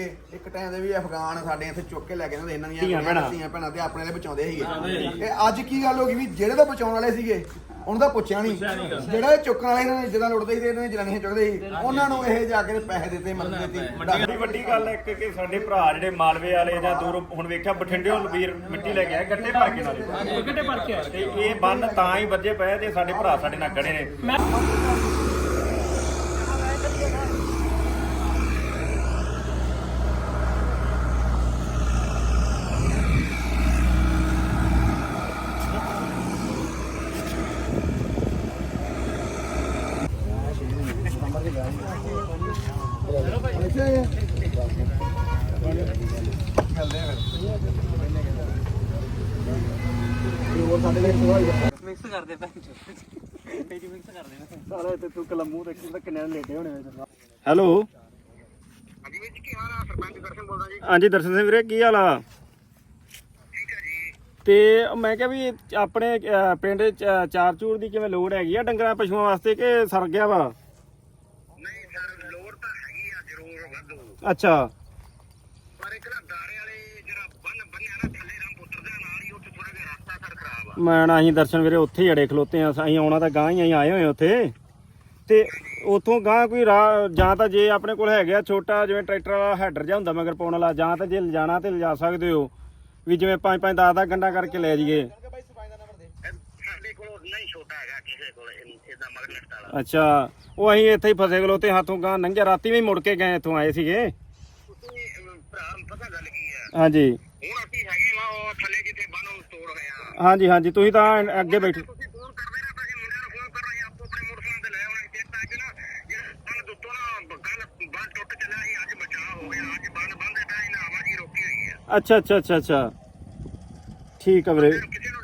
ਇੱਕ ਟਾਈਮ ਦੇ ਵੀ ਅਫਗਾਨ ਸਾਡੇ ਇੱਥੇ ਚੁੱਕ ਕੇ ਲੈ ਕੇ ਜਾਂਦੇ ਇਹਨਾਂ ਦੀਆਂ ਧੀਆਂ ਭੈਣਾਂ। ਤੇ ਆਪਣੇ ਲਈ ਬਚਾਉਂਦੇ ਸੀਗੇ। ਤੇ ਅੱਜ ਕੀ ਗੱਲ ਹੋ ਗਈ ਵੀ ਜਿਹੜੇ ਤਾਂ ਬਚਾਉਣ ਵਾਲੇ ਸੀਗੇ ਉਹਨਾਂ ਦਾ ਪੁੱਛਿਆ ਨਹੀਂ ਜਿਹੜਾ ਇਹ ਚੁੱਕਣ ਵਾਲੇ ਇਹਨਾਂ ਨੇ ਜਿੱਦਾਂ ਲੁੱਟਦੇ ਸੀ ਇਹਨਾਂ ਨੇ ਜਨਾਨੀਆਂ ਚੁੱਕਦੇ ਸੀ ਉਹਨਾਂ ਨੂੰ ਇਹ ਜਾ ਕੇ ਪੈਸੇ ਦਿੱਤੇ ਮਦਦ ਦਿੱਤੀ। ਵੱਡੀ ਵੱਡੀ ਗੱਲ ਹੈ ਕਿ ਕਿ ਸਾਡੇ ਭਰਾ ਜਿਹੜੇ ਮਾਲਵੇ ਵਾਲੇ ਜਾਂ ਦੂਰੋਂ ਹੁਣ ਵੇਖਿਆ ਬਠਿੰਡਿਓਂ ਵੀਰ ਮਿੱਟੀ ਲੈ ਕੇ ਆਏ ਗੱਟੇ ਭਰ ਕੇ ਨਾਲੇ। ਗੱਡੇ ਭਰ ਕੇ ਆਏ ਤੇ ਇਹ ਬੰਨ ਤਾਂ ਹੀ ਵੱਜੇ ਪਏ ਤੇ ਸਾਡੇ ਭਰਾ ਸਾਡੇ ਨਾਲ ਖੜੇ ਨੇ। ਮਿਕਸ ਤੂੰ ਕਲਮੂ ਤੇ ਕਿੰਨੇ ਲੇਟੇ ਹੋਣੇ ਹੈਲੋ? ਹਾਂਜੀ ਵੀਰ ਜੀ ਕੀ ਹਾਲ ਆ? ਸਰਪੰਚ ਦਰਸ਼ਨ ਬੋਲਦਾ ਜੀ। ਹਾਂਜੀ ਦਰਸ਼ਨ ਸਿੰਘ ਵੀਰੇ ਕੀ ਹਾਲ ਆ? ਤੇ ਮੈਂ ਕਿਹਾ ਵੀ ਆਪਣੇ ਪਿੰਡ ਚ ਚਾਰ ਚੂਰ ਦੀ ਕਿਵੇਂ ਲੋੜ ਹੈਗੀ ਆ ਡੰਗਰਾਂ ਪਸ਼ੂਆਂ ਵਾਸਤੇ ਕਿ ਸਰ ਗਿਆ ਵਾ? ਨਹੀਂ ਸਰ ਲੋੜ ਤਾਂ ਹੈਗੀ ਆ ਜ਼ਰੂਰ ਵਾਧੂ। ਅੱਛਾ ਪਰ ਇੱਕ ਨਾ ਦਾਰੇ ਵਾਲੇ ਜਿਹੜਾ ਬੰਨ ਬੰਨਿਆ ਨਾ ਥੱਲੇ ਰਾਮਪੁੱਤਰ ਦੇ ਨਾਲ ਹੀ ਉੱਥੇ ਥੋੜਾ ਜਿਹਾ ਰਸਤਾ ਸਰ ਖਰਾਬ ਆ ਮੈਂ ਨਾ ਅਸੀਂ ਦਰਸ਼ਨ ਵੀਰੇ ਉੱਥੇ ਹੀ ਅੜੇ ਖਲੋਤੇ ਆ ਅਸੀਂ ਆਉਣਾ ਤਾਂ ਗਾਂ ਹੀ ਅਸੀਂ ਆਏ ਹੋਏ ਉੱਥੇ। ਤੇ ਉਥੋਂ ਗਾਂ ਕੋਈ ਰਾਹ ਜਾਂ ਤਾਂ ਜੇ ਆਪਣੇ ਕੋਲ ਹੈਗਾ ਛੋਟਾ ਜਿਵੇਂ ਟਰੈਕਟਰ ਵਾਲਾ ਹੈਡਰ ਜਿਹਾ ਹੁੰਦਾ ਮਗਰ ਪਾਉਣ ਵਾਲਾ ਜਾਂ ਤਾਂ ਜੇ ਲਿਜਾਣਾ ਤੇ ਲਿਜਾ ਸਕਦੇ ਹੋ ਵੀ ਜਿਵੇਂ 5 5 10 10 ਗੰਡਾ ਕਰਕੇ ਲੈ ਜਾਈਏ। ਅੱਛਾ ਉਹ ਅਸੀਂ ਇੱਥੇ ਹੀ ਫਸੇ ਖਲੋਤੇ ਹੱਥੋਂ ਗਾਂ ਲੰਘਿਆ ਰਾਤੀ ਵੀ ਮੁੜ ਕੇ ਗਏ ਇੱਥੋਂ ਆਏ ਸੀਗੇ। ਹਾਂਜੀ। ਹੁਣ ਅਸੀਂ ਹੈਗੇ ਵਾ ਉਹ ਥੱਲੇ ਜਿੱਥੇ ਹਾਂਜੀ ਹਾਂਜੀ ਤੁਸੀਂ ਤਾਂ ਅੱਗੇ ਬੈਠੇ। ਤੁਸੀਂ ਫੋਨ ਕਰਦੇ ਤੁਸੀਂ ਮੁੰਡਿਆਂ ਨੂੰ ਫੋਨ ਕਰਨਾ ਆਪੋ ਆਪਣੇ ਮੋਟਰਸਾਈਕਲ ਤੇ ਲੈ ਆਉਣਾ ਕਿ ਤਾਂ ਕਿ ਨਾ ਜਿਹੜਾ ਬੰਨ ਦੁੱਤੋਂ ਨਾ ਕੱਲ ਬੰਨ ਟੁੱਟ ਚੱਲਿਆ ਸੀ ਅੱਜ ਬਚਾਅ ਹੋ ਗਿਆ ਅੱਜ ਬੰਨ ਬੰਦੇ ਤਾਂ ਇਹਨਾਂ ਆਵਾਜ਼ ਰੋਕੀ ਹੋਈ ਆ ਅੱਛਾ ਅੱਛਾ ਅੱਛਾ ਅੱਛਾ। ਠੀਕ ਆ ਵੀਰੇ। ਕਿਸੇ ਨੂੰ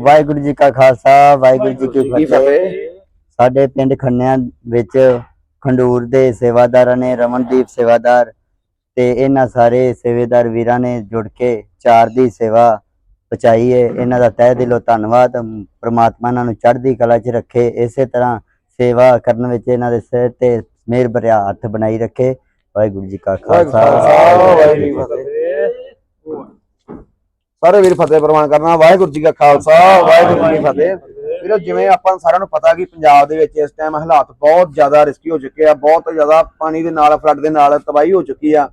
ਵਾਹਿਗੁਰੂ ਜੀ ਕਾ ਖਾਲਸਾ ਵਾਹਿਗੁਰੂ ਜੀ ਕੀ ਫਤਿਹ। ਸਾਡੇ ਪਿੰਡ ਖੰਨਿਆਂ ਵਿੱਚ ਖੰਡੂਰ ਦੇ ਸੇਵਾਦਾਰਾਂ ਨੇ ਰਮਨਦੀਪ ਸੇਵਾਦਾਰ ਤੇ ਇਹਨਾਂ ਸਾਰੇ ਸੇਵੇਦਾਰ ਵੀਰਾਂ ਨੇ ਜੁੜ ਕੇ ਚਾਰ ਦੀ ਸੇਵਾ ਪਹੁੰਚਾਈ ਹੈ ਇਹਨਾਂ ਦਾ ਤਹਿ ਦਿਲੋਂ ਧੰਨਵਾਦ। ਪ੍ਰਮਾਤਮਾ ਇਹਨਾਂ ਨੂੰ ਚੜ੍ਹਦੀ ਕਲਾ 'ਚ ਰੱਖੇ। ਇਸੇ ਤਰ੍ਹਾਂ ਸੇਵਾ ਕਰਨ ਵਿੱਚ ਇਹਨਾਂ ਦੇ ਸਿਰ ਤੇ ਮਿਹਰ ਭਰਿਆ ਹੱਥ ਬਣਾਈ ਰੱਖੇ। ਵਾਹਿਗੁਰੂ ਜੀ ਕਾ ਖਾਲਸਾ ਵਾਹਿਗੁਰੂ ਜੀ ਕੀ ਫਤਿਹ। ਸਾਰੇ ਵੀਰ ਫਤਿਹ ਪ੍ਰਵਾਨ ਕਰਨਾ। ਵਾਹਿਗੁਰੂ ਜੀ ਕਾ ਖਾਲਸਾ, ਵਾਹਿਗੁਰੂ ਜੀ ਕੀ ਫਤਿਹ। ਵੀਰੋ, ਜਿਵੇਂ ਆਪਾਂ ਸਾਰਿਆਂ ਨੂੰ ਪਤਾ ਕਿ ਪੰਜਾਬ ਦੇ ਵਿੱਚ ਇਸ ਟਾਈਮ ਹਾਲਾਤ ਬਹੁਤ ਜ਼ਿਆਦਾ ਰਿਸਕੀ ਹੋ ਚੁੱਕੇ ਆ, ਬਹੁਤ ਜ਼ਿਆਦਾ ਪਾਣੀ ਦੇ ਨਾਲ ਫਲੱਡ ਦੇ ਨਾਲ ਤਬਾਹੀ ਹੋ ਚੁੱਕੀ ਆ।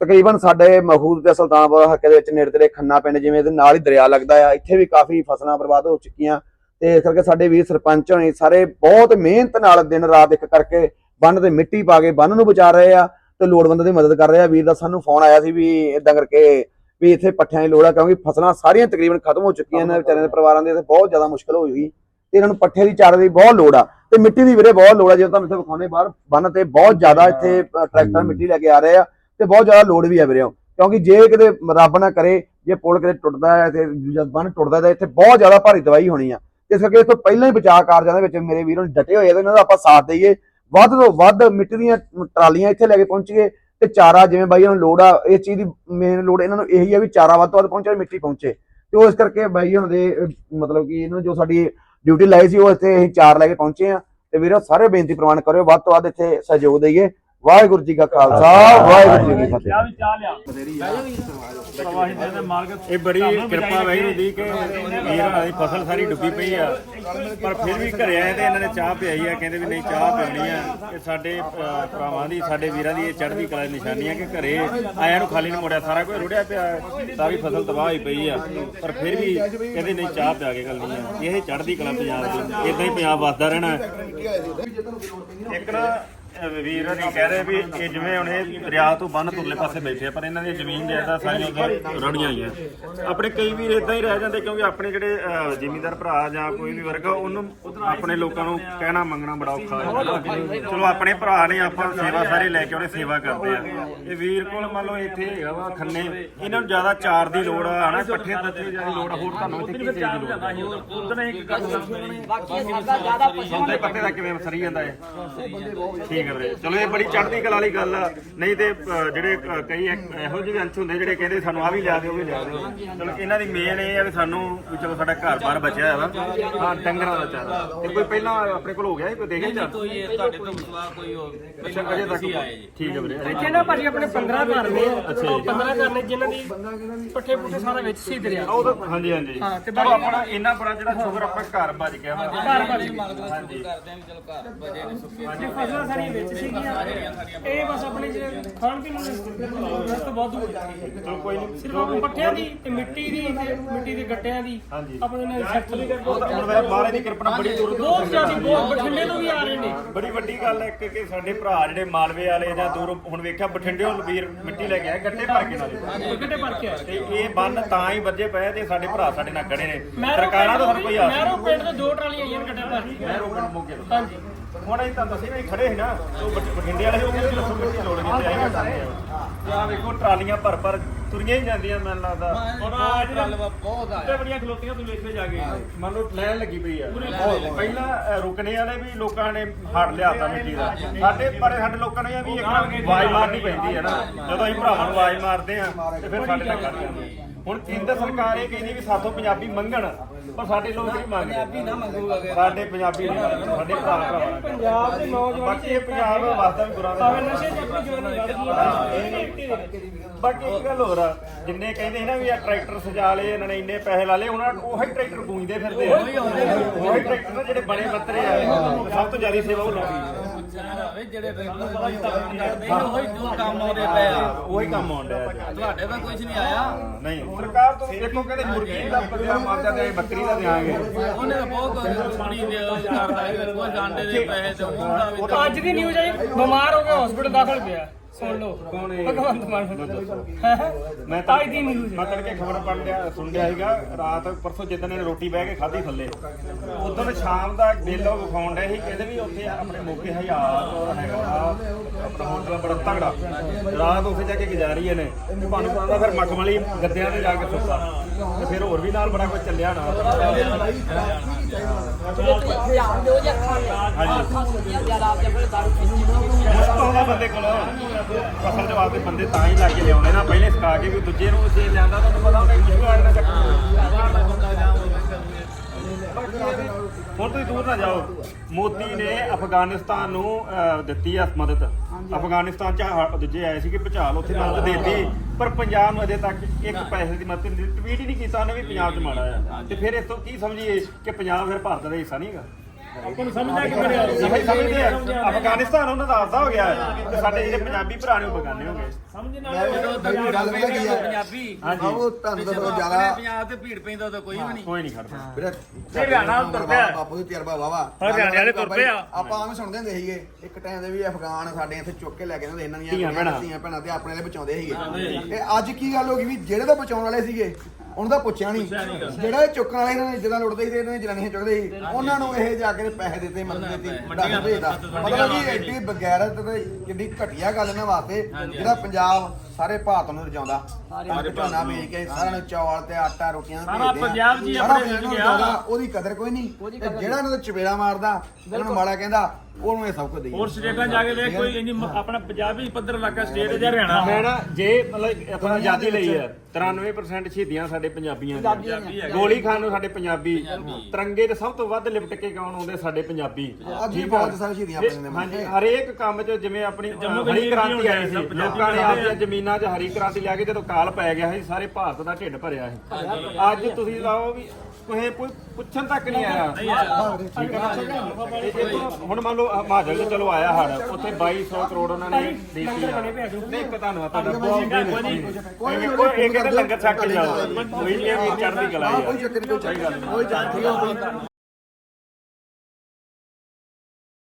ਤਕਰੀਬਨ ਸਾਡੇ ਮਖੂਦ ਤੇ ਸੁਲਤਾਨਪੁਰ ਹਲਕੇ ਦੇ ਵਿੱਚ ਨੇੜੇ ਤੇੜੇ ਖੰਨਾ ਪਿੰਡ ਜਿਵੇਂ ਇਹਦੇ ਨਾਲ ਹੀ ਦਰਿਆ ਲੱਗਦਾ ਆ। ਇੱਥੇ ਵੀ ਕਾਫੀ ਫਸਲਾਂ ਬਰਬਾਦ ਹੋ ਚੁੱਕੀਆਂ। ਤੇ ਇਸ ਕਰਕੇ ਸਾਡੇ ਵੀਰ ਸਰਪੰਚ ਹੋਣੀ ਸਾਰੇ ਬਹੁਤ ਮਿਹਨਤ ਨਾਲ ਦਿਨ ਰਾਤ ਇੱਕ ਕਰਕੇ ਬੰਨ ਤੇ ਮਿੱਟੀ ਪਾ ਕੇ ਬੰਨ ਨੂੰ ਬਚਾ ਰਹੇ ਆ ਤੇ ਲੋੜਵੰਦ ਦੀ ਮਦਦ ਕਰ ਰਹੇ ਆ। ਵੀਰ ਦਾ ਸਾਨੂੰ ਫੋਨ ਆਇਆ ਸੀ ਵੀ ਇਦਾਂ ਕਰਕੇ ਵੀ ਇੱਥੇ ਪੱਠਿਆਂ ਦੀ ਲੋੜ ਆ ਕਿਉਂਕਿ ਫਸਲਾਂ ਸਾਰੀਆਂ ਤਕਰੀਬਨ ਖਤਮ ਹੋ ਚੁੱਕੀਆਂ ਇਹਨਾਂ ਵਿਚਾਰਿਆਂ ਦੇ ਪਰਿਵਾਰਾਂ ਦੇ ਤੇ ਬਹੁਤ ਜ਼ਿਆਦਾ ਮੁਸ਼ਕਲ ਹੋਈ ਹੋਈ। ਤੇ ਇਹਨਾਂ ਨੂੰ ਪੱਠੇ ਦੀ ਚਾਰੇ ਦੀ ਬਹੁਤ ਲੋੜ ਆ। ਤੇ ਮਿੱਟੀ ਦੀ ਵੀਰੇ ਬਹੁਤ ਲੋੜ ਆ ਜਦੋਂ ਤੁਹਾਨੂੰ ਇੱਥੇ ਵਿਖਾਉਣੇ ਬਾਹਰ ਬੰਨ ਤੇ ਬਹੁਤ ਜ਼ਿਆਦਾ ਇੱਥੇ ਟਰੈਕਟਰ ਮਿੱਟੀ ਲੈ ਕੇ ਆ ਰਹੇ ਆ ਤੇ ਬਹੁਤ ਜ਼ਿਆਦਾ ਲੋੜ ਵੀ ਆ ਵੀਰੇ ਕਿਉਂਕਿ ਜੇ ਕਿਤੇ ਰੱਬ ਨਾ ਕਰੇ ਜੇ ਪੁਲ ਕਿਤੇ ਟੁੱਟਦਾ ਹੈ ਤੇ ਜਦ ਬੰਨ ਟੁੱਟਦਾ ਤਾਂ ਇੱਥੇ ਬਹੁਤ ਜ਼ਿਆਦਾ ਭਾਰੀ ਤਬਾਹੀ ਹੋਣੀ ਆ। ਇਸ ਕਰਕੇ ਇਸ ਤੋਂ ਪਹਿਲਾਂ ਹੀ ਬਚਾਅ ਕਾਰਜਾਂ ਦੇ ਵਿੱਚ ਮੇਰੇ ਵੀਰੋਂ ਡਟੇ ਹੋਏ ਆ ਤੇ ਇਹਨਾਂ ਦਾ ਆਪਾਂ ਸਾਥ ਦਈਏ। ਵੱਧ ਤੋਂ ਵੱਧ ਮਿੱਟੀ ਦੀਆਂ ਟਰਾਲੀਆਂ ਇੱਥੇ ਲੈ ਕੇ ਪਹੁੰਚੀਏ ਤੇ ਚਾਰਾ ਜਿਵੇਂ ਬਾਈ ਨੂੰ ਲੋੜ ਆ ਇਸ ਚੀਜ਼ ਦੀ ਮੇਨ ਲੋੜ ਇਹਨਾਂ ਨੂੰ ਇਹੀ ਆ ਵੀ ਚਾਰਾ ਵੱਧ ਤੋਂ ਵੱਧ ਪਹੁੰਚੇ ਮਿੱਟੀ ਪਹੁੰਚੇ। ਤੇ ਉਹ ਇਸ ਕਰਕੇ ਬਾਈ ਹੁਣ ਦੇ ਮਤਲਬ ਕਿ ਇਹਨੂੰ ਜੋ ਸਾਡੀ ਡਿਊਟੀ ਲਾਈ ਸੀ, ਉਹ ਇੱਥੇ ਅਸੀਂ ਚਾਰ ਲੈ ਕੇ ਪਹੁੰਚੇ ਆ। ਤੇ ਵੀਰੋ, ਸਾਰੇ ਬੇਨਤੀ ਪ੍ਰਵਾਨ ਕਰਿਓ, ਵੱਧ ਤੋਂ ਵੱਧ ਇੱਥੇ ਸਹਿਯੋਗ ਦਈਏ। ਵਾਹਿਗੁਰੂ ਜੀ ਕਾ ਖਾਲਸਾ ਵਾਹਿਗੁਰੂ ਜੀ ਕੀ ਫਤਿਹ। ਚਾਹ ਵੀ ਚਾਹ ਲਿਆ। ਪ੍ਰਵਾਹੀ ਦੇ ਮਾਲਕ ਇਹ ਬੜੀ ਕਿਰਪਾ ਵੈਗਰੂ ਦੀ ਕਿ ਵੀਰਾਂ ਦੀ ਫਸਲ ਸਾਰੀ ਡੁੱਬੀ ਪਈ ਆ। ਪਰ ਫਿਰ ਵੀ ਘਰੇ ਆਏ ਤੇ ਇਹਨਾਂ ਨੇ ਚਾਹ ਪਿਆਈ ਆ ਕਹਿੰਦੇ ਵੀ ਨਹੀਂ ਚਾਹ ਪਿਆਉਣੀ ਆ। ਇਹ ਸਾਡੇ ਭਰਾਵਾਂ ਦੀ ਸਾਡੇ ਵੀਰਾਂ ਦੀ ਇਹ ਚੜ੍ਹਦੀ ਕਲਾ ਦੀ ਨਿਸ਼ਾਨੀ ਆ ਕਿ ਘਰੇ ਆਇਆਂ ਨੂੰ ਖਾਲੀ ਨਹੀਂ ਮੋੜਿਆ ਸਾਰਾ ਕੁਝ ਰੁੜਿਆ ਪਿਆ ਸਾਰੀ ਫਸਲ ਤਬਾਹ ਹੋਈ ਪਈ ਆ। ਪਰ ਫਿਰ ਵੀ ਕਹਿੰਦੇ ਨਹੀਂ ਚਾਹ ਪਿਆ ਕੇ ਗੱਲ ਨਹੀਂ ਆ। ਇਹ ਚੜ੍ਹਦੀ ਕਲਾ ਪੰਜਾਬ ਦੀ ਇਦਾਂ ਹੀ ਪੰਜਾਬ ਵਸਦਾ ਰਹਿਣਾ। ਇੱਕ ਨਾ ਵੀਰ ਹਰੀ ਕਹਿ ਰਹੇ ਵੀ ਇਹ ਜਿਵੇਂ ਹੁਣ ਇਹ ਦਰਿਆ ਤੋਂ ਬੰਨ ਤੁਰਲੇ ਪਾਸੇ ਬੈਠੇ ਆ ਪਰ ਇਹਨਾਂ ਦੀ ਜ਼ਮੀਨ ਜਾਇਦਾਦ ਉੱਧਰ ਰੜੀਆਂ ਹੋਈਆਂ। ਆਪਣੇ ਕਈ ਵੀਰ ਇਦਾਂ ਹੀ ਰਹਿ ਜਾਂਦੇ ਕਿਉਂਕਿ ਆਪਣੇ ਜਿਹੜੇ ਜ਼ਿਮੀਂਦਾਰ ਭਰਾ ਜਾਂ ਕੋਈ ਵੀ ਵਰਗ ਆ, ਉਹਨੂੰ ਆਪਣੇ ਲੋਕਾਂ ਨੂੰ ਕਹਿਣਾ ਮੰਗਣਾ ਬੜਾ ਔਖਾ ਹੈ ਚਲੋ ਆਪਣੇ ਭਰਾ ਨੇ ਆਪਾਂ ਸੇਵਾ ਸਾਰੇ ਲੈ ਕੇ ਉਹਨੇ ਸੇਵਾ ਕਰਦੇ ਆ। ਇਹ ਵੀਰ ਕੋਲ ਮੰਨ ਲਓ ਇੱਥੇ ਹੈਗਾ ਵਾ ਖੰਨੇ ਇਹਨਾਂ ਨੂੰ ਜ਼ਿਆਦਾ ਚਾਰ ਦੀ ਲੋੜ ਆ ਹਨਾ? ਪੱਠੇ ਦੱਤੇ ਦੀ ਲੋੜ ਆ ਹੋਰ ਤੁਹਾਨੂੰ ਇੱਥੇ ਕੀ ਚੀਜ਼ ਦੀ ਲੋੜ ਆ। ਉਦੋਂ ਇੱਕ ਗੱਲ ਬਾਕੀ ਸਾਡਾ ਜ਼ਿਆਦਾ ਪਸ਼ੂ ਪੱਠੇ ਦਾ ਕਿਵੇਂ ਸਰੀ ਜਾਂਦਾ ਹੈ ਠੀਕ ਠੀਕ ਹੈ ਵੀਰੇ ਚਲੋ ਇਹ ਬੜੀ ਚੜ੍ਹਦੀ ਕਲਾ ਵਾਲੀ ਗੱਲ ਆ। ਨਹੀਂ ਤੇ ਅ, ਜਿਹੜੇ ਅ, ਕਈ ਇੱਕ ਇਹੋ ਜਿਹੇ ਅੰਸ਼ ਹੁੰਦੇ ਜਿਹੜੇ ਕਹਿੰਦੇ ਸਾਨੂੰ ਆ ਵੀ ਲਿਆ ਦਿਓ ਉਹ ਵੀ ਲਿਆ ਦਿਓ। ਚਲੋ ਇਹਨਾਂ ਦੀ ਮੇਨ ਇਹ ਆ ਵੀ ਸਾਨੂੰ ਵੀ ਚਲੋ ਸਾਡਾ ਘਰ-ਬਾਰ ਬਚਿਆ ਹੋਇਆ ਵਾ। ਹਾਂ ਡੰਗਰਾਂ ਦਾ ਚਾਰਾ। ਤੇ ਕੋਈ ਪਹਿਲਾਂ ਆਪਣੇ ਕੋਲ ਹੋ ਗਿਆ ਸੀ ਕੋਈ ਦੇਖਿਆ ਚਾਰ? ਕੋਈ ਇਹ ਤੁਹਾਡੇ ਤੋਂ ਵਿਸ਼ਵਾਸ ਕੋਈ ਹੋਰ? ਅੱਛਾ ਅਜੇ ਤੱਕ ਠੀਕ ਹੈ ਵੀਰੇ। ਅਜੇ ਨਾ ਭਾਜੀ ਆਪਣੇ 15 ਘਰ ਨੇ। ਉਹ 15 ਘਰ ਨੇ ਜਿਨ੍ਹਾਂ ਦੀ ਪੱਠੇ ਪੁੱਠੇ ਸਾਰਾ ਵਿੱਚ ਸੀ ਦਰਿਆ ਉਹ ਤਾਂ ਹਾਂਜੀ ਹਾਂਜੀ। ਹਾਂ, ਤੇ ਚਲੋ ਆਪਣਾ ਇੰਨਾ ਬੜਾ ਜਿਹੜਾ ਸ਼ੁਕਰ ਆਪਣਾ ਘਰ ਬਚ ਗਿਆ ਵਾ। ਘਰ ਭਾਜੀ ਮਾਲਕ ਦਾ ਸ਼ੁਕਰ ਕਰਦੇ ਆਂ ਵੀ ਚਲੋ ਘਰ ਬਜੇ ਨੇ ਸੁੱਕੇ। ਫਸਲਾਂ ਸਾਰੀਆਂ ਵਿੱਚ ਸੀਗੀਆਂ। ਇਹ ਬਸ ਆਪਣੇ ਜਿਹੜੇ ਖਾਣ ਪੀਣ ਨੂੰ ਜ਼ਰੂਰਤ ਬਹੁਤ ਹੋ ਜਾਂਦੀ ਹੈ ਚਲੋ ਕੋਈ ਨਹੀਂ। ਸਿਰਫ ਆਪਣੇ ਪੱਠਿਆਂ ਦੀ ਤੇ ਮਿੱਟੀ ਦੀ ਤੇ ਮਿੱਟੀ ਦੇ ਗੱਟਿਆਂ ਦੀ ਹਾਂਜੀ। ਆਪਣੇ ਨੇ ਸੈੱਟ ਉਹ ਤਾਂ ਹੁਣ ਵੈਸੇ ਮਹਾਰਾਜ ਦੀ ਕਿਰਪਾ ਨਾਲ ਬੜੀ ਦੂਰ ਬਹੁਤ ਜ਼ਿਆਦਾ ਬਹੁਤ ਬਠਿੰਡੇ ਤੋਂ ਵੀ ਆ ਰਹੇ ਨੇ। ਬੜੀ ਵੱਡੀ ਗੱਲ ਹੈ ਕਿ ਕਿ ਸਾਡੇ ਭਰਾ ਜਿਹੜੇ ਮਾਲਵੇ ਵਾਲੇ ਜਾਂ ਦੂਰੋਂ ਹੁਣ ਵੇਖਿਆ ਬਠਿੰਡਿਓਂ ਵੀਰ ਮਿੱਟੀ ਲੈ ਕੇ ਆਏ ਗੱਟੇ ਭਰ ਕੇ ਨਾਲੇ। ਗੱਟੇ ਭਰ ਕੇ ਆਏ। ਤੇ ਇਹ ਬੰਨ ਤਾਂ ਹੀ ਵੱਜੇ ਪਏ ਤੇ ਸਾਡੇ ਭਰਾ ਸਾਡੇ ਨਾਲ ਖੜੇ ਨੇ। ਮੈਰੋ ਸਰਕਾਰਾਂ ਤੋਂ ਸਾਨੂੰ ਕੋਈ ਆਸ ਮੈਰੋ ਪਿੰਡ ਤੋਂ ਦੋ ਟਰਾਲੀਆਂ ਆਈਆਂ ਨੇ ਗੱਟੇ ਭਰ ਕੇ। ਮੈਂ ਰੋਕਣ ਮੌਕੇ ਤੋਂ। ਹਾਂਜੀ। ਹੁਣ ਅਸੀਂ ਤਾਂ ਦੱਸੀ ਵੀ ਖੜੇ ਸੀ ਨਾ ਉਹ ਬਠ- ਬਠਿੰਡੇ ਵਾਲੇ ਉਹ ਕਹਿੰਦੇ ਦੱਸੋ ਕਿੱਥੇ ਲੋੜ ਨਹੀਂ ਤੇ ਆਏਗਾ ਕਰਦੇ ਆ ਆਹ ਵੇਖੋ ਟਰਾਲੀਆਂ ਭਰ ਭਰ ਤੁਰੀਆਂ ਹੀ ਜਾਂਦੀਆਂ ਮੈਨੂੰ ਲੱਗਦਾ। ਹੁਣ ਆ ਗੱਲ ਬਹੁਤ ਤੇ ਬੜੀਆਂ ਖਲੋਤੀਆਂ ਤੁਸੀਂ ਵੇਖਦੇ ਜਾ ਕੇ। ਮੰਨ ਲਓ ਲੈਣ ਲੱਗੀ ਪਈ ਆ। ਪਹਿਲਾਂ ਅ, ਰੁਕਣੇ ਵਾਲੇ ਵੀ ਲੋਕਾਂ ਨੇ ਹੜ ਲਿਆਤਾ ਮਿੱਟੀ ਦਾ। ਸਾਡੇ ਪਰ ਸਾਡੇ ਲੋਕਾਂ ਨੇ ਇਹ ਵੀ ਇੱਕ ਆਵਾਜ਼ ਮਾਰਨੀ ਪੈਂਦੀ ਹੈ ਨਾ ਜਦੋਂ ਅਸੀਂ ਭਰਾਵਾਂ ਨੂੰ ਆਵਾਜ਼ ਮਾਰਦੇ ਆ ਤੇ ਫਿਰ ਸਾਡੇ ਨਾਲ ਕਰ ਜਾਂਦੇ ਹੁਣ ਕੇਂਦਰ ਸਰਕਾਰ ਇਹ ਕਹਿੰਦੀ ਵੀ ਸਾਥੋਂ ਪੰਜਾਬੀ ਮੰਗਣ। ਪਰ ਸਾਡੇ ਲੋਕ ਨਹੀਂ ਮੰਗਦੇ ਪੰਜਾਬੀ ਨਾ ਮੰਗੂਗਾ ਸਾਡੇ ਪੰਜਾਬੀ ਨਹੀਂ ਮੰਗਦੇ, ਸਾਡੇ ਭਰਾ ਭਰਾ ਪੰਜਾਬ ਦੇ ਨੌਜਵਾਨ ਬਾਕੀ ਇਹ ਪੰਜਾਬ ਵਾਸਤਾ ਵੀ ਭਾਵੇਂ ਨਹੀਂ ਨਸ਼ੇ ਚ ਆਪਣੀ ਜਵਾਨੀ ਵੱਧ ਗਈ ਦੇ ਦੀ ਬਾਕੀ ਇੱਕ ਗੱਲ ਹੋਰ ਆ ਜਿੰਨੇ ਕਹਿੰਦੇ ਸੀ ਨਾ ਵੀ ਆ ਟਰੈਕਟਰ ਸਜਾ ਲਏ ਇਹਨਾਂ ਨੇ ਇੰਨੇ ਪੈਸੇ ਲਾ ਲਏ ਉਹਨਾਂ ਉਹੀ ਟਰੈਕਟਰ ਗੂੰਜਦੇ ਫਿਰਦੇ ਆ। ਉਹੀ ਟਰੈਕਟਰ ਜਿਹੜੇ ਬਣੇ ਬੱਤਰੇ ਆ ਸਭ ਤੋਂ ਜ਼ਿਆਦਾ ਸੇਵਾ ਉਹ ਲਾਉਂਦੀ ਵੇ ਜਿਹੜੇ ਰੈਗੂਲਰ ਕਰਦੇ ਨੇ ਉਹੀ ਜੋ ਕੰਮ ਆਉਂਦੇ ਪਏ ਆ। ਉਹੀ ਕੰਮ ਆਉਂਦਾ ਤੁਹਾਡੇ ਤਾਂ ਕੁਝ ਨਹੀਂ ਆਇਆ। ਨਹੀਂ। ਸਰਕਾਰ ਤੋਂ ਦੇਖੋ ਕਹਿੰਦੇ ਮੁਰਗੀ ਦਾ ਪੱਲਿਆ ਮਾਰਦਾ ਤੇ ਬੱਕਰੀ ਦਾ ਦਿਆਂਗੇ। ਉਹਨੇ ਤਾਂ ਬਹੁਤ ਕੁਝ ਸੁਣੀ ਦੇ ਕਰਦਾ ਹੈ ਕੋਈ ਆਂਡੇ ਦੇ ਪੈਸੇ ਤੇ ਉਹਦਾ ਵੀ ਅੱਜ ਦੀ ਨਿਊਜ਼ ਆਈ ਬਿਮਾਰ ਹੋ ਕੇ ਹਸਪੀਟਲ ਦਾਖਲ ਪਿਆ। ਸੁਣ ਲਓ। ਭਗਵੰਤ ਮਾਨ ਮੈਂ ਤਾਂ ਅੱਜ ਦੀ ਮੈਂ ਤੜਕੇ ਖਬਰ ਪੜ੍ਹ ਲਿਆ ਸੁਣ ਲਿਆ ਸੀਗਾ। ਰਾਤ ਪਰਸੋਂ ਜਿੱਦਣ ਇਹਨੇ ਰੋਟੀ ਬਹਿ ਕੇ ਖਾਧੀ ਥੱਲੇ ਉਦੋਂ ਸ਼ਾਮ ਦਾ ਉਹ ਵਿਖਾਉਣ ਡਿਆ ਸੀ ਕਹਿੰਦੇ ਵੀ ਉੱਥੇ ਆਪਣੇ ਮੋਗੇ ਹਜ਼ਾਰ ਹੈਗਾ ਵਾ, ਆਪਣਾ ਹੋਟਲ ਬੜਾ ਤਗੜਾ ਰਾਤ ਉੱਥੇ ਜਾ ਕੇ ਗੁਜ਼ਾਰੀ ਇਹਨੇ ਤੇ ਤੁਹਾਨੂੰ ਪਤਾ ਫਿਰ ਮਖਮਲੀ ਗੱਦਿਆਂ ਤੇ ਜਾ ਕੇ ਸੁੱਤਾ। ਤੇ ਫਿਰ ਹੋਰ ਵੀ ਨਾਲ ਬੜਾ ਕੁਝ ਚੱਲਿਆ ਨਾ ਆਉਂਦਾ ਬੰਦੇ ਕੋਲ ਫਸਲ ਦੇ ਵਾਸਤੇ ਬੰਦੇ ਤਾਂ ਹੀ। ਲਾਗੇ ਲਿਆਉਂਦੇ ਨਾ ਪਹਿਲੇ ਸਿਖਾ ਕੇ ਵੀ ਦੂਜੇ ਨੂੰ ਜੇ ਲਿਆਂਦਾ ਤੁਹਾਨੂੰ ਪਤਾ ਹੁੰਦਾ ਮੁਸ਼ਕਲ ਆ ਜਾਣਾ ਹੁਣ ਤੁਸੀਂ ਦੂਰ ਨਾ ਜਾਓ। ਮੋਦੀ ਨੇ ਅਫਗਾਨਿਸਤਾਨ ਨੂੰ ਅਹ, ਦਿੱਤੀ ਆ ਮਦਦ। ਅਫਗਾਨਿਸਤਾਨ ਚ ਦੂਜੇ ਆਏ ਸੀ ਕਿ ਭੁਚਾਲ ਉੱਥੇ ਮਦਦ ਦੇਤੀ। ਪਰ ਪੰਜਾਬ ਨੂੰ ਅਜੇ ਤੱਕ ਇੱਕ ਪੈਸੇ ਦੀ ਮਦਦ ਨਹੀਂ ਟਵੀਟ ਹੀ ਨਹੀਂ ਕੀਤਾ ਉਹਨੇ ਵੀ ਪੰਜਾਬ 'ਚ ਮਾੜਾ ਆ ਤੇ ਫਿਰ ਇਸ ਤੋਂ ਕੀ ਸਮਝੀਏ ਕਿ ਪੰਜਾਬ ਫਿਰ ਭਾਰਤ ਦਾ ਹਿੱਸਾ ਨਹੀਂਗਾ ਆਪਾਂ ਨੂੰ ਸਮਝਦਾ ਕਿ ਮੇਰੇ ਸਮਝ ਸਮਝਦੇ ਆ। ਅਫਗਾਨਿਸਤਾਨ ਉਹਨਾਂ ਦਾ ਆਪਦਾ ਹੋ ਗਿਆ ਹੈ ਤੇ ਸਾਡੇ ਜਿਹੜੇ ਪੰਜਾਬੀ ਭਰਾ ਨੇ ਉਹ ਬਗਾਨੇ ਹੋ ਗਏ। ਸਮਝ ਨਾ ਮੈਨੂੰ ਗੱਲ ਪਤਾ ਕੀ ਪੰਜਾਬੀ। ਹਾਂਜੀ। ਉਹ ਤੁਹਾਨੂੰ ਤਾਂ ਬਹੁਤ ਜ਼ਿਆਦਾ ਪੰਜਾਬ ਤੇ ਭੀੜ ਪੈਂਦਾ ਤਾਂ ਕੋਈ ਵੀ ਨਹੀਂ। ਕੋਈ ਨਹੀਂ ਖੜਦਾ। ਵੀਰੇ ਹਰਿਆਣਾ ਤੁਰ ਪਿਆ। ਬਾਪੂ ਦੀ ਤਜਰਬਾ ਵਾਵਾ ਹਰਿਆਣੇ ਵਾਲੇ ਤੁਰ ਪਿਆ। ਆਪਾਂ ਆਵੇਂ ਸੁਣਦੇ ਹੁੰਦੇ ਸੀਗੇ ਇੱਕ ਟਾਈਮ ਦੇ ਵੀ ਅਫਗਾਨ ਸਾਡੇ ਇੱਥੇ ਚੁੱਕ ਕੇ ਲੈ ਕੇ ਜਾਂਦੇ ਇਹਨਾਂ ਦੀਆਂ ਧੀਆਂ ਕੁੜੀਆਂ, ਭੈਣਾਂ। ਧੀਆਂ ਭੈਣਾਂ ਤੇ ਆਪਣੇ ਲਈ ਬਚਾਉਂਦੇ ਸੀਗੇ। ਤੇ ਅੱਜ ਕੀ ਗੱਲ ਹੋ ਗਈ ਵੀ ਜਿਹੜੇ ਤਾਂ ਬਚਾਉਣ ਵਾਲੇ ਸੀਗੇ ਉਹਨਾਂ ਦਾ ਪੁੱਛਿਆ ਨਹੀਂ ਜਿਹੜਾ ਇਹ ਚੁੱਕਣ ਵਾਲੇ ਇਹਨਾਂ ਨੇ ਜਿੱਦਾਂ ਲੁੱਟਦੇ ਸੀ ਇਹਨਾਂ ਦੀ ਜਨਾਨੀਆਂ ਚੁੱਕਦੇ ਸੀ ਉਹਨਾਂ ਨੂੰ ਇਹ ਜਾ ਕੇ ਪੈਸੇ ਦਿੱਤੇ ਮਦਦ ਦਿੱਤੀ ਦੱਸ। ਭੇਜਦਾ ਮਤਲਬ ਕਿ ਐਡੀ ਬਗੈਰਤ ਤੇ ਕਿੱਡੀ ਘਟੀਆ ਗੱਲ ਇਹਨਾਂ ਵਾਸਤੇ ਜਿਹੜਾ ਪੰਜਾਬ ਸਾਰੇ ਭਾਰਤ ਨੂੰ ਰਜਾਉਂਦਾ। ਕਣਕ ਝੋਨਾ ਵੇਚ ਕੇ ਸਾਰਿਆਂ ਨੂੰ ਚੌਲ ਤੇ ਆਟਾ ਰੋਟੀਆਂ ਸਾਰਾ ਭੇਜਦੇ ਆ। ਪੰਜਾਬ ਜੀ ਸਾਰਾ ਆਪਣੇ ਪੰਜਾਬ ਵਿੱਚ ਨੂੰ ਗਿਆ। ਰਜਾਉਂਦਾ, ਉਹਦੀ ਕਦਰ ਕੋਈ ਨਹੀਂ। ਤੇ ਜਿਹੜਾ ਇਹਨਾਂ ਦਾ ਚਪੇੜਾ ਮਾਰਦਾ ਇਹਨਾਂ ਨੂੰ ਮਾੜਾ ਕਹਿੰਦਾ ਉਹਨੂੰ ਇਹ ਸਭ ਕੁਝ ਦੇਈ ਹੋਰ ਸਟੇਟਾਂ ਜਾ ਕੇ ਦੇਖ ਕੋਈ ਇੰਨੀ ਮ- ਆਪਣਾ ਪੰਜਾਬੀ ਪੱਧਰ ਇਲਾਕਾ ਸਟੇਟ ਜਾਂ। ਹਰਿਆਣਾ। ਮੈਂ ਨਾ ਜੇ ਮਤਲਬ ਆਪਣਾ ਆਜ਼ਾਦੀ ਲਈ ਹੈ 93% ਸ਼ਹੀਦੀਆਂ ਸਾਡੇ ਪੰਜਾਬੀਆਂ ਦੀਆਂ। ਗੋਲੀ ਖਾਨ ਨੂੰ ਸਾਡੇ ਪੰਜਾਬੀ। ਤਿਰੰਗੇ ਤੇ ਸਭ ਤੋਂ ਵੱਧ ਲਿਪਟ ਕੇ ਕੌਣ ਆਉਂਦੇ? ਸਾਡੇ ਪੰਜਾਬੀ। ਅੱਜ ਵੀ ਠੀਕ ਆ? ਬਹੁਤ ਸਾਰੇ ਸ਼ਹੀਦੀਆਂ ਆਪਣੇ ਹਾਂਜੀ ਹਰੇਕ ਕੰਮ 'ਚ ਜਿਵੇਂ ਆਪਣੀ ਹਰੀ ਕ੍ਰਾਂਤੀ ਆਈ ਸੀ ਲੋਕਾਂ ਨੇ ਆਪਣੀਆਂ ਜ਼ਮੀਨਾਂ 'ਚ ਹਰੀ ਕ੍ਰਾਂਤੀ ਲਿਆ ਕੇ ਜਦੋਂ ਕਾਲ ਪੈ ਗਿਆ ਸੀ ਸਾਰੇ ਭਾਰਤ ਦਾ ਢਿੱਡ ਭਰਿਆ ਸੀ। ਅੱਜ ਤੁਸੀਂ ਲਾਓ ਵੀ ਕੋਈ ਕੋਈ ਪੁੱਛਣ ਤੱਕ ਨਹੀਂ ਆਇਆ। ਠੀਕ ਹੈ ਨਾ? ਤੇ ਇੱਥੋਂ ਹੁਣ ਮੰਨ ਲਓ ਹਿਮਾਚਲ 'ਚ ਚਲੋ ਆਇਆ ਹੜ ਉੱਥੇ 2200 ਕਰੋੜ ਉਹਨਾਂ ਨੇ ਦਿੱਤੀ ਆ ਨਹੀਂ ਇੱਕ ਧੰਨਵਾਦ ਤੁਹਾਡਾ ਬਹੁਤ ਬਹੁਤ ਕੋਈ ਇਹ ਕਹਿੰਦੇ ਲੰਗਰ ਛੱਕ ਕੇ ਜਾਓ ਕੋਈ ਨਹੀਂ ਇਹ ਚੜ੍ਹਦੀ ਕਲਾ ਕੋਈ ਚੱਕਰ ਨਹੀਂ। ਕੋਈ ਚੱਕਰ ਨਹੀਂ। ਕੋਈ ਚੱਕਰ ਨਹੀਂ।